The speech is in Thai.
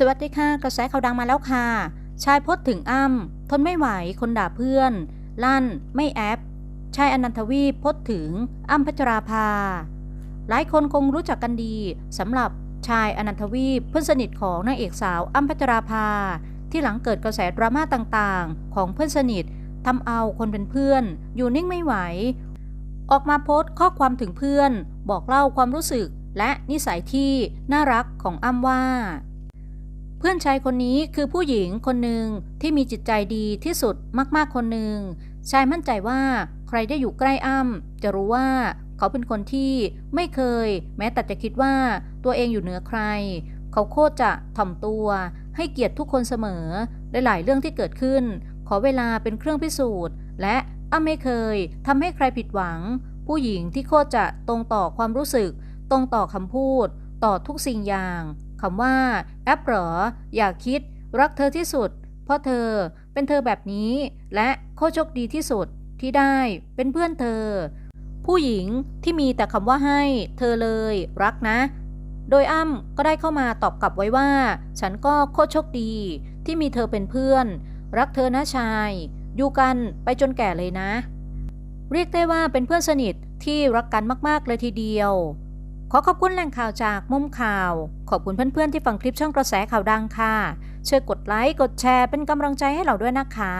สวัสดีค่ะ กระแสข่าวดังมาแล้วค่ะ ชายโพสถึงอ้ำทนไม่ไหวคนด่าเพื่อน ลั่น ไม่แอปชายอนันทวีปโพสถึงอ้ำพัชราภา หลายคนคงรู้จักกันดีสำหรับชายอนันทวีปเพื่อนสนิทของนางเอกสาวอ้ำพัชราภา ที่หลังเกิดกระแสดราม่าต่างๆ ของเพื่อนสนิททำเอาคนเป็นเพื่อน อยู่นิ่งไม่ไหว ออกมาโพสต์ข้อความถึงเพื่อน บอกเล่าความรู้สึกและนิสัยที่น่ารักของอ้ำว่า เพื่อนชายคนนี้คือผู้หญิงคนหนึ่งที่มีจิตใจดีที่สุดมากๆคนหนึ่งชายมั่นใจว่าใครได้อยู่ใกล้อ้ำจะรู้ว่าเขาเป็นคนที่ไม่เคย แม้แต่จะคิดว่าตัวเองอยู่เหนือใคร เขาโคตรจะถ่อมตัว ให้เกียรติทุกคนเสมอหลายๆเรื่องที่เกิดขึ้น ขอเวลาเป็นเครื่องพิสูจน์ และอ้ำไม่เคยทำให้ใครผิดหวัง ผู้หญิงที่โคตรจะตรงต่อความรู้สึก ตรงต่อคำพูด ต่อทุกสิ่งอย่าง คำว่า แอปหรอ อย่าคิด รักเธอที่สุด เพราะเธอเป็นเธอแบบนี้ และโคตรโชคดีที่สุดที่ได้เป็นเพื่อนเธอ ผู้หญิงที่มีแต่คำว่าให้เธอเลยรักนะ โดยอ้ำก็ได้เข้ามาตอบกลับไว้ว่า ฉันก็โคตรโชคดีที่มีเธอเป็นเพื่อน รักเธอนะชาย อยู่กันไปจนแก่เลยนะ เรียกได้ว่าเป็นเพื่อนสนิทที่รักกันมาก ๆ เลยทีเดียว ขอขอบคุณแหล่งข่าวจากมุมข่าว ขอบคุณเพื่อนๆที่ฟังคลิปช่องกระแสข่าวดังค่ะ ช่วยกดไลค์ กดแชร์เป็นกำลังใจให้เราด้วยนะคะ